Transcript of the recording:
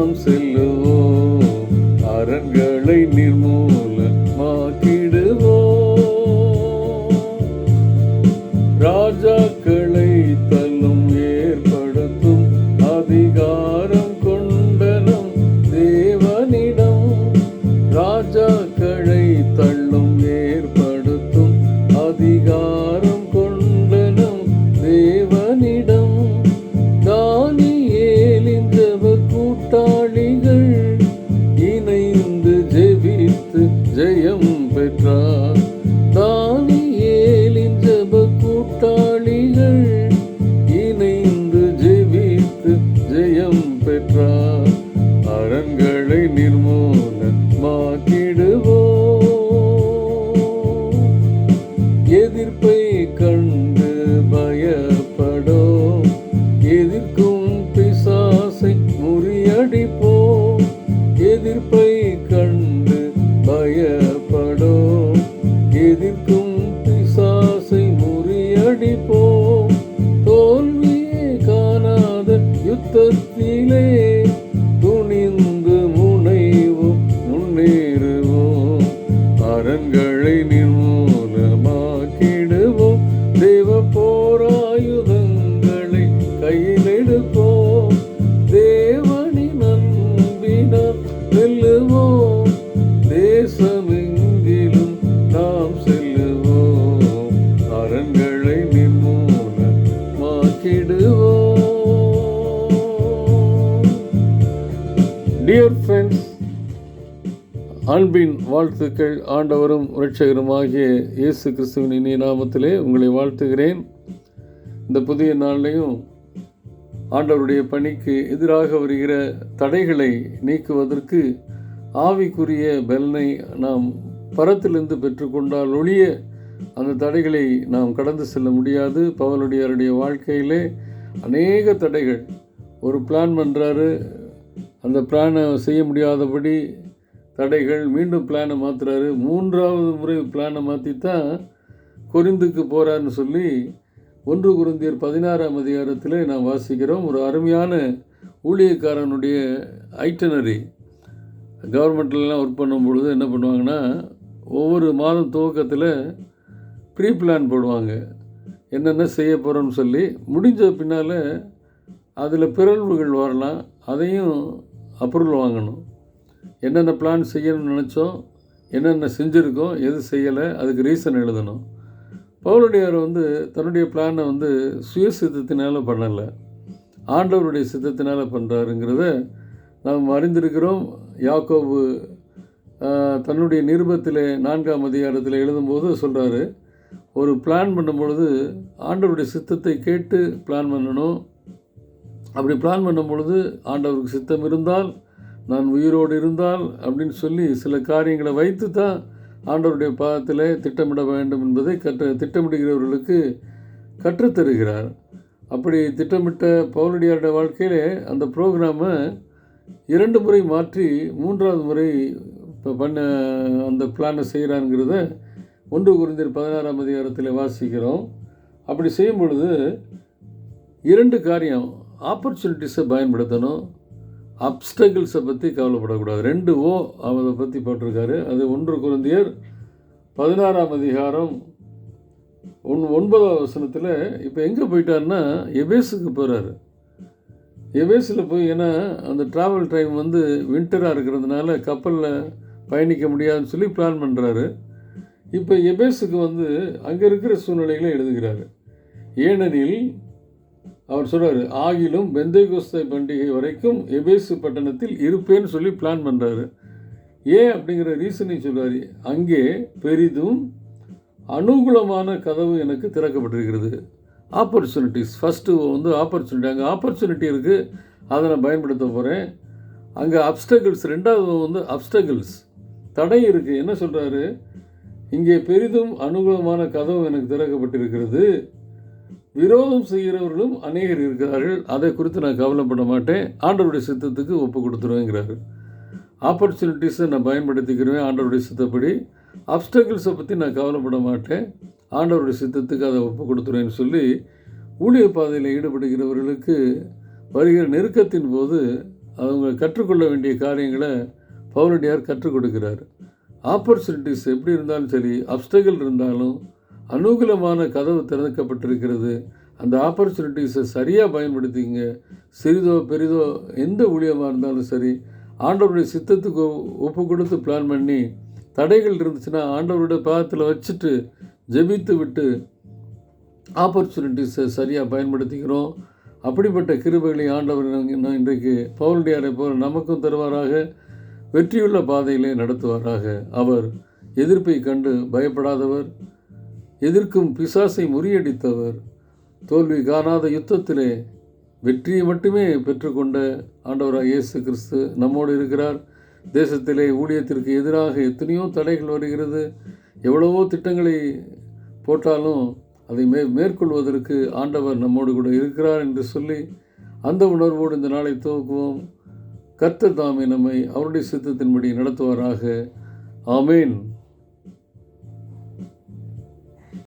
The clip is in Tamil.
counsel எதிர்ப்பை கண்டு பயப்படும். எதிர்க்கும் பிசாசை முறியடிப்போம். தோல்வியே காணாத யுத்தத்திலே அன்பின் வாழ்த்துக்கள் ஆண்டவரும் இரட்சகருமாகிய இயேசு கிறிஸ்துவின் இனிய நாமத்திலே உங்களை வாழ்த்துகிறேன். இந்த புதிய நாளிலையும் ஆண்டவருடைய பணிக்கு எதிராக வருகிற தடைகளை நீக்குவதற்கு ஆவிக்குரிய பலனை நாம் பரத்திலிருந்து பெற்றுக்கொண்டால் ஒழிய அந்த தடைகளை நாம் கடந்து செல்ல முடியாது. பவலுடையாருடைய வாழ்க்கையிலே அநேக தடைகள். ஒரு பிளான் பண்ணுறாரு அந்த பிளானை செய்ய முடியாதபடி தடைகள் மீண்டும் பிளானை மாற்றுறாரு மூன்றாவது முறை பிளானை மாற்றி தான் கொரிந்துக்கு போகிறாருன்னு சொல்லி ஒன்று குருந்தியர் பதினாறாம் அதிகாரத்தில் நாம் வாசிக்கிறோம். ஒரு அருமையான ஊழியக்காரனுடைய ஐட்டனரி கவர்மெண்ட்லலாம் ஒர்க் பண்ணும் பொழுது என்ன பண்ணுவாங்கன்னா ஒவ்வொரு மாதம் துவக்கத்தில் ப்ரீ பிளான் போடுவாங்க. என்னென்ன செய்ய போகிறோம்னு சொல்லி முடிஞ்ச பின்னால் அதில் பிறழ்வுகள் வரலாம். அதையும் அப்ரூவல் வாங்கணும். என்னென்ன பிளான் செய்யணும்னு நினச்சோம் என்னென்ன செஞ்சுருக்கோம் எது செய்யலை அதுக்கு ரீசன் எழுதணும். பவுலடியார் வந்து தன்னுடைய பிளானை வந்து சுய சித்தத்தினால் பண்ணலை. ஆண்டவருடைய சித்தத்தினால் பண்ணுறாருங்கிறத நாம் அறிந்திருக்கிறோம். யாக்கோபு தன்னுடைய நிருபத்தில் நான்காம் அதிகாரத்தில் எழுதும்போது சொல்கிறாரு ஒரு பிளான் பண்ணும்பொழுது ஆண்டவருடைய சித்தத்தை கேட்டு பிளான் பண்ணணும். அப்படி பிளான் பண்ணும் பொழுது ஆண்டவருக்கு சித்தம் இருந்தால் நான் உயிரோடு இருந்தால் அப்படின்னு சொல்லி சில காரியங்களை வைத்து தான் ஆண்டவருடைய பாதத்தில் திட்டமிட வேண்டும் என்பதை கற்று திட்டமிடுகிறவர்களுக்கு கற்றுத்தருகிறார். அப்படி திட்டமிட்ட பவுலடியாருடைய வாழ்க்கையிலே அந்த ப்ரோக்ராமை இரண்டு முறை மாற்றி மூன்றாவது முறை இப்போ பண்ண அந்த பிளானை செய்கிறாங்கிறத ஒன்று குருந்தியர் பதினாறாம் அதிகாரத்தில் வாசிக்கிறோம். அப்படி செய்யும் பொழுது இரண்டு காரியம் ஆப்பர்ச்சுனிட்டிஸை பயன்படுத்தணும். அப்டகிள்ஸை பற்றி கவலைப்படக்கூடாது. ரெண்டு ஓ அதை பற்றி போட்டிருக்காரு. அது ஒன்று குருந்தியர் பதினாறாம் அதிகாரம் ஒன் ஒன்பதாம் வசனத்தில் இப்போ எங்கே போயிட்டாருன்னா எபேஸுக்கு போகிறாரு எபேஸில் போய் ஏன்னா அந்த ட்ராவல் டைம் வந்து வின்டராக இருக்கிறதுனால கப்பலில் பயணிக்க முடியாதுன்னு சொல்லி பிளான் பண்ணுறாரு இப்போ எபேஸுக்கு வந்து அங்கே இருக்கிற சூழ்நிலைகளை எழுதுகிறாரு. ஏனெனில் அவர் சொல்கிறார் ஆகிலும் பெந்தைகோஸ்தை பண்டிகை வரைக்கும் எபேசு பட்டணத்தில் இருப்பேன்னு சொல்லி பிளான் பண்ணுறாரு ஏன் அப்படிங்கிற ரீசனை சொல்கிறார் அங்கே பெரிதும் அனுகூலமான கதவு எனக்கு திறக்கப்பட்டிருக்கிறது. ஆப்பர்ச்சுனிட்டிஸ் ஃபஸ்ட்டு வந்து ஆப்பர்ச்சுனிட்டி அங்கே ஆப்பர்ச்சுனிட்டி இருக்குது அதை நான் பயன்படுத்த போகிறேன் அங்கே அப்டகிள்ஸ் ரெண்டாவது வந்து அப்டகிள்ஸ் தடை இருக்குது என்ன சொல்கிறாரு இங்கே பெரிதும் அனுகூலமான கதவு எனக்கு திறக்கப்பட்டிருக்கிறது. விரோதம் செய்கிறவர்களும் அநேகர் இருக்கிறார்கள். அதை குறித்து நான் கவலைப்பட மாட்டேன். ஆண்டவருடைய சித்தத்துக்கு ஒப்பு கொடுத்துருவேங்கிறாரு. ஆப்பர்ச்சுனிட்டிஸை நான் பயன்படுத்திக்கிறேன் ஆண்டவருடைய சித்தப்படி. அப்டகிள்ஸை பற்றி நான் கவலைப்பட மாட்டேன். ஆண்டவருடைய சித்தத்துக்கு அதை ஒப்பு கொடுத்துருவேன்னு சொல்லி ஊழிய பாதையில் ஈடுபடுகிறவர்களுக்கு வருகிற நெருக்கத்தின் போது அவங்க கற்றுக்கொள்ள வேண்டிய காரியங்களை பவுலடியார் கற்றுக் கொடுக்கிறார். ஆப்பர்ச்சுனிட்டிஸ் எப்படி இருந்தாலும் சரி அப்டகிள் இருந்தாலும் அனுகூலமான கதவு திறக்கப்பட்டிருக்கிறது. அந்த ஆப்பர்ச்சுனிட்டிஸை சரியாக பயன்படுத்திங்க சிறிதோ பெரிதோ எந்த ஊழியமாக இருந்தாலும் சரி ஆண்டவருடைய சித்தத்துக்கு ஒ- ஒப்பு கொடுத்து பிளான் பண்ணி தடைகள் இருந்துச்சுன்னா ஆண்டவருடைய பாகத்தில் வச்சுட்டு ஜெபித்து விட்டு ஆப்பர்ச்சுனிட்டிஸை சரியாக பயன்படுத்திக்கிறோம். அப்படிப்பட்ட கிருபைகளை ஆண்டவர் நான் இன்றைக்கு பவுலடியாரை போல் நமக்கும் தருவாராக. வெற்றியுள்ள பாதையிலே நடத்துவாராக. அவர் எதிர்ப்பை கண்டு பயப்படாதவர். எதிர்க்கும் பிசாசை முறியடித்தவர். தோல்வி காணாத யுத்தத்திலே வெற்றியை மட்டுமே பெற்றுக்கொண்ட ஆண்டவராக இயேசு கிறிஸ்து நம்மோடு இருக்கிறார். தேசத்திலே ஊழியத்திற்கு எதிராக எத்தனையோ தடைகள் வருகிறது. எவ்வளவோ திட்டங்களை போட்டாலும் அதை மே மேற்கொள்வதற்கு ஆண்டவர் நம்மோடு கூட இருக்கிறார் என்று சொல்லி அந்த உணர்வோடு இந்த நாளை துவக்குவோம். கர்த்தர் தாமே நம்மை அவருடைய சித்தத்தின்படி நடத்துவாராக. ஆமேன்.